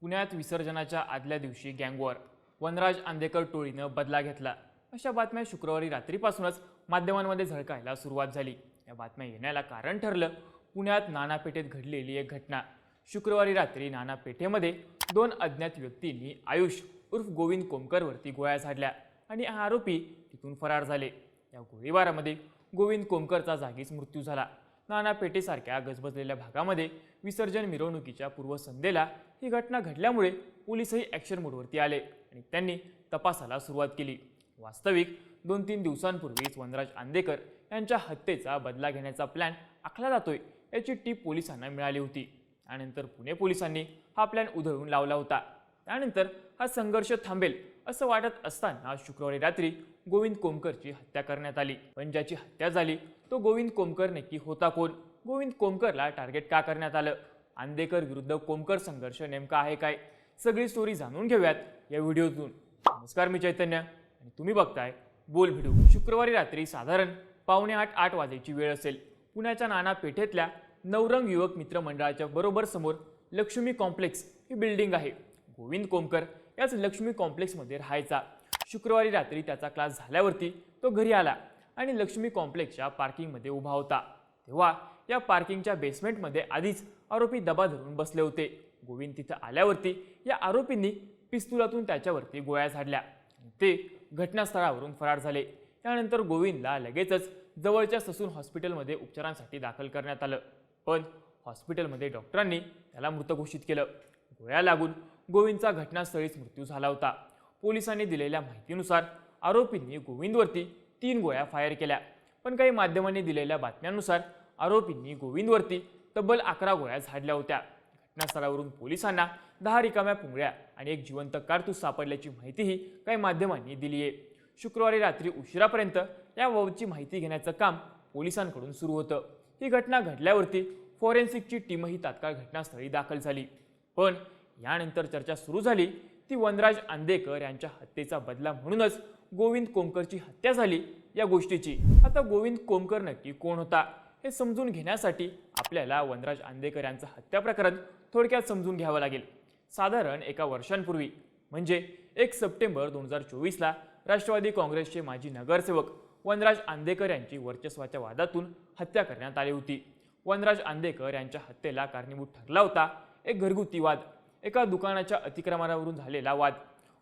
पुण्यात विसर्जनाच्या आदल्या दिवशी गँगवॉर वनराज आंदेकर टोळीनं बदला घेतला. अशा बातम्या शुक्रवारी रात्रीपासूनच माध्यमांमध्ये झळकायला सुरुवात झाली. या बातम्या येण्याला कारण ठरलं पुण्यात नानापेठेत घडलेली एक घटना. शुक्रवारी रात्री नानापेठेमध्ये दोन अज्ञात व्यक्तींनी आयुष उर्फ गोविंद कोमकरवरती गोळ्या झाडल्या आणि हा आरोपी तिथून फरार झाले. या गोळीबारामध्ये गोविंद कोमकरचा जागीच मृत्यू झाला. नानापेठेसारख्या गजबजलेल्या भागामध्ये विसर्जन मिरवणुकीच्या पूर्वसंध्येला ही घटना घडल्यामुळे पोलीसही ॲक्शन मोडवरती आले आणि त्यांनी तपासाला सुरुवात केली. वास्तविक दोन तीन दिवसांपूर्वीच वनराज आंदेकर यांच्या हत्येचा बदला घेण्याचा प्लॅन आखला जातोय याची टीप पोलिसांना मिळाली होती. त्यानंतर पुणे पोलिसांनी हा प्लॅन उधळून लावला होता. त्यानंतर हा संघर्ष थांबेल असं वाटत असताना शुक्रवारी रात्री गोविंद कोमकरची हत्या करण्यात आली. पण ज्याची हत्या झाली तो गोविंद कोमकर नक्की होता कोण? गोविंद कोमकरला टार्गेट का करण्यात आलं? आंदेकर विरुद्ध कोमकर संघर्ष नेमका आहे काय? सगळी स्टोरी जाणून घेऊयात या व्हिडिओतून. नमस्कार मी चैतन्य आणि तुम्ही बघताय बोल भिडू. शुक्रवारी रात्री साधारण पावणे आठ आठ वाजेची वेळ असेल. पुण्याच्या नाना पेठेतल्या नवरंग युवक मित्र मंडळाच्या बरोबर समोर लक्ष्मी कॉम्प्लेक्स ही बिल्डिंग आहे. गोविंद कोमकर याच लक्ष्मी कॉम्प्लेक्समध्ये राहायचा. शुक्रवारी रात्री त्याचा क्लास झाल्यावरती तो घरी आला आणि लक्ष्मी कॉम्प्लेक्सच्या पार्किंगमध्ये उभा होता. तेव्हा या पार्किंगच्या बेसमेंटमध्ये आधीच आरोपी दबा धरून बसले होते. गोविंद तिथं आल्यावरती या आरोपींनी पिस्तुलातून त्याच्यावरती गोळ्या झाडल्या. ते घटनास्थळावरून फरार झाले. त्यानंतर गोविंदला लगेचच जवळच्या ससून हॉस्पिटलमध्ये उपचारांसाठी दाखल करण्यात आलं. पण हॉस्पिटलमध्ये डॉक्टरांनी त्याला मृत घोषित केलं. गोळ्या लागून गोविंदचा घटनास्थळीच मृत्यू झाला होता. पोलिसांनी दिलेल्या माहितीनुसार आरोपींनी गोविंदवरती तीन गोळ्या फायर केल्या. पण काही माध्यमांनी दिलेल्या बातम्यांनुसार आरोपींनी गोविंदवरती तब्बल अकरा गोळ्या झाडल्या होत्या. घटनास्थळावरून पोलिसांना दहा रिकाम्या पुंगळ्या आणि एक जिवंत कारतूस सापडल्याची माहितीही काही माध्यमांनी दिली आहे शुक्रवारी रात्री उशिरापर्यंत याबाबतची माहिती घेण्याचं काम पोलिसांकडून सुरू होतं. ही घटना घडल्यावरती फॉरेन्सिकची टीमही तात्काळ घटनास्थळी दाखल झाली. पण यानंतर चर्चा सुरू झाली ती वनराज आंदेकर यांच्या हत्येचा बदला म्हणूनच गोविंद कोमकरची हत्या झाली या गोष्टीची. आता गोविंद कोमकर नक्की कोण होता? हे समजून घेण्यासाठी आपल्याला वनराज आंदेकर यांचं हत्या प्रकरण थोडक्यात समजून घ्यावं लागेल. साधारण एका वर्षांपूर्वी म्हणजे एक सप्टेंबर दोन हजार चोवीसला राष्ट्रवादी काँग्रेसचे माजी नगरसेवक वनराज आंदेकर यांची वर्चस्वाच्या वादातून हत्या करण्यात आली होती. वनराज आंदेकर यांच्या हत्येला कारणीभूत ठरला होता. एक घरगुती वाद. एका दुकानाच्या अतिक्रमणावरून झालेला वाद.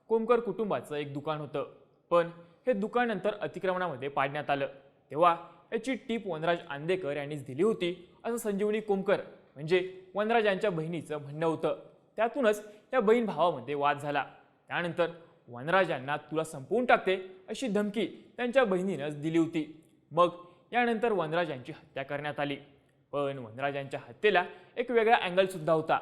कोमकर कुटुंबाचं एक दुकान होतं. पण हे दुकान नंतर अतिक्रमणामध्ये पाडण्यात आलं. तेव्हा याची टीप वनराज आंदेकर यांनीच दिली होती असं संजीवनी कोमकर म्हणजे वनराज यांच्या बहिणीचं म्हणणं होतं. त्यातूनच त्या बहीण भावामध्ये वाद झाला. त्यानंतर वनराज यांना तुला संपवून टाकते अशी धमकी त्यांच्या बहिणीनंच दिली होती. मग यानंतर वनराज यांची हत्या करण्यात आली. पण वनराज यांच्या हत्येला एक वेगळा अँगलसुद्धा होता.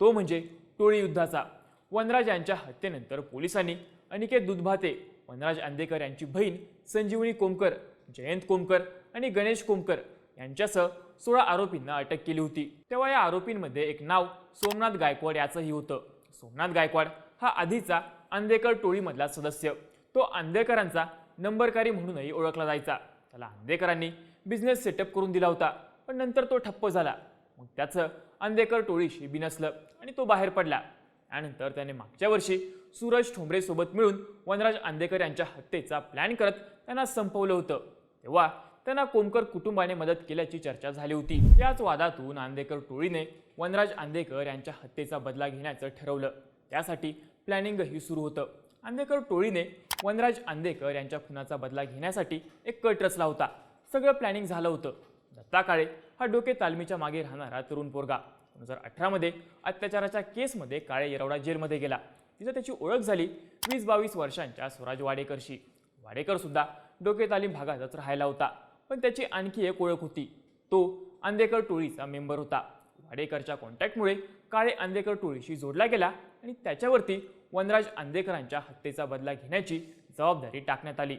तो म्हणजे टोळी युद्धाचा वनराज यांच्या हत्येनंतर पोलिसांनी अनिकेत दुधभाते वनराज आंदेकर यांची बहीण संजीवनी कोमकर जयंत कोमकर आणि गणेश कोमकर यांच्यासह सोळा आरोपींना अटक केली होती. तेव्हा या आरोपींमध्ये एक नाव सोमनाथ गायकवाड याचंही होतं. सोमनाथ गायकवाड हा आधीचा आंदेकर टोळीमधला सदस्य. तो आंदेकरांचा नंबरकारी म्हणूनही ओळखला जायचा. त्याला आंदेकरांनी बिझनेस सेटअप करून दिला होता. पण नंतर तो ठप्प झाला. मग त्याचं अंदेकर टोळीशी बिनसलं आणि तो बाहेर पडला. त्यानंतर त्याने मागच्या वर्षी सूरज ठोंबरेसोबत मिळून वनराज आंदेकर यांच्या हत्येचा प्लॅन करत त्यांना संपवलं होतं. तेव्हा त्यांना कोमकर कुटुंबाने मदत केल्याची चर्चा झाली होती. याच वादातून आंदेकर टोळीने वनराज आंदेकर यांच्या हत्येचा बदला घेण्याचं ठरवलं. त्यासाठी प्लॅनिंगही सुरू होतं. आंदेकर टोळीने वनराज आंदेकर यांच्या खुनाचा बदला घेण्यासाठी एक कट रचला होता. सगळं प्लॅनिंग झालं होतं. दत्ता काळे हा डोके तालमीच्या मागे राहणारा तरुण पोरगा. दोन हजार अठरामध्ये अत्याचाराच्या केसमध्ये काळे येरवडा जेलमध्ये गेला. तिथं त्याची ओळख झाली वीस बावीस वर्षांच्या स्वराज वाडेकरशी. वाडेकर सुद्धा डोके तालीम भागातच राहायला होता. पण त्याची आणखी एक ओळख होती. तो आंदेकर टोळीचा मेंबर होता. वाडेकरच्या कॉन्टॅक्टमुळे काळे आंदेकर टोळीशी जोडला गेला आणि त्याच्यावरती वनराज आंदेकरांच्या हत्येचा बदला घेण्याची जबाबदारी टाकण्यात आली.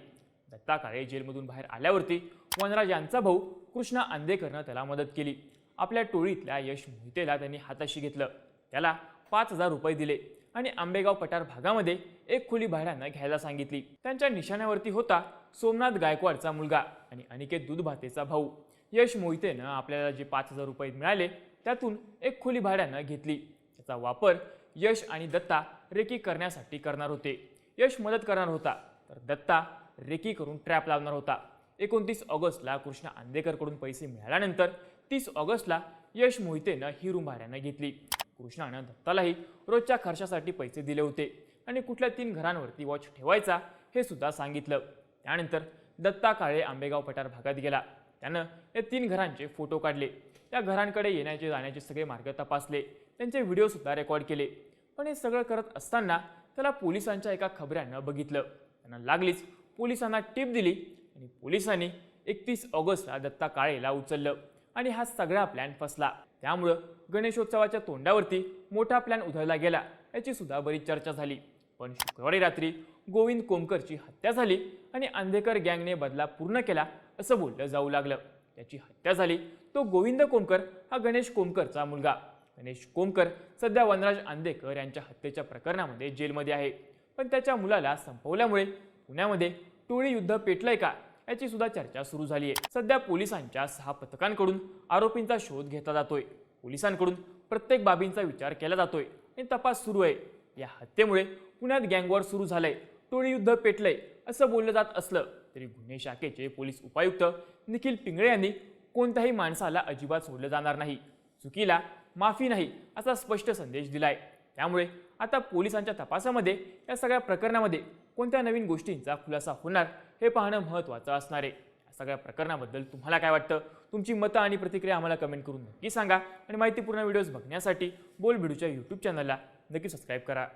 दत्ता काळे जेलमधून बाहेर आल्यावरती वनराज यांचा भाऊ कृष्णा आंदेकरनं त्याला मदत केली. आपल्या टोळीतल्या यश मोहितेला त्यांनी हाताशी घेतलं. त्याला पाच हजार रुपये दिले आणि आंबेगाव पठार भागामध्ये एक खोली भाड्यानं घ्यायला सांगितली. त्यांच्या निशाण्यावरती होता सोमनाथ गायकवाडचा मुलगा आणि अनिकेत दूधभातेचा भाऊ. यश मोहितेनं आपल्याला जे पाच हजार रुपये मिळाले त्यातून एक खोली भाड्यानं घेतली. त्याचा वापर यश आणि दत्ता रेकी करण्यासाठी करणार होते. यश मदत करणार होता तर दत्ता रेकी करून ट्रॅप लावणार होता. एकोणतीस ऑगस्टला कृष्णा आंदेकरकडून पैसे मिळाल्यानंतर तीस ऑगस्टला यश मोहितेनं ही रूम भाड्यानं घेतली. कृष्णानं दत्तालाही रोजच्या खर्चासाठी पैसे दिले होते आणि कुठल्या तीन घरांवरती वॉच ठेवायचा हे सुद्धा सांगितलं. त्यानंतर दत्ता काळे आंबेगाव पठार भागात गेला. त्यानं या तीन घरांचे फोटो काढले. त्या घरांकडे येण्याचे जाण्याचे सगळे मार्ग तपासले. त्यांचे व्हिडिओसुद्धा रेकॉर्ड केले. पण हे सगळं करत असताना त्याला पोलिसांच्या एका खबऱ्यानं बघितलं. त्यांना लागलीच पोलिसांना टीप दिली आणि पोलिसांनी एकतीस ऑगस्टला दत्ता काळेला उचललं आणि हा सगळा प्लॅन फसला. त्यामुळं गणेशोत्सवाच्या तोंडावरती मोठा प्लॅन उधळला गेला याची सुद्धा बरीच चर्चा झाली. पण शुक्रवारी रात्री गोविंद कोमकरची हत्या झाली आणि आंधेकर गँगने बदला पूर्ण केला असं बोललं जाऊ लागलं. त्याची हत्या झाली तो गोविंद कोमकर हा गणेश कोमकरचा मुलगा. गणेश कोमकर सध्या वनराज आंदेकर यांच्या हत्येच्या प्रकरणामध्ये जेलमध्ये आहे. पण त्याच्या मुलाला संपवल्यामुळे पुण्यामध्ये टोळी युद्ध पेटलंय का? याची सुद्धा चर्चा सुरू झाली आहे सध्या पोलिसांच्या सहा पथकांकडून आरोपींचा शोध घेतला जातोय. पोलिसांकडून प्रत्येक बाबींचा विचार केला जातोय. आणि तपास सुरू आहे. या हत्येमुळे पुण्यात गँगवॉर सुरू झालंय. टोळी युद्ध पेटलंय असं बोललं जात असलं तरी गुन्हे शाखेचे पोलीस उपायुक्त निखिल पिंगळे यांनी कोणत्याही माणसाला अजिबात सोडलं जाणार नाही. चुकीला माफी नाही असा स्पष्ट संदेश दिलाय. त्यामुळे आता पोलिसांच्या तपासामध्ये या सगळ्या प्रकरणामध्ये कोणत्या नवीन गोष्टींचा खुलासा होणार हे पाहणं महत्त्वाचं असणार आहे. या सगळ्या प्रकरणाबद्दल तुम्हाला काय वाटतं? तुमची मतं आणि प्रतिक्रिया आम्हाला कमेंट करून नक्की सांगा. आणि माहितीपूर्ण व्हिडिओज बघण्यासाठी बोल बिडूच्या यूट्यूब चॅनलला नक्की सबस्क्राईब करा.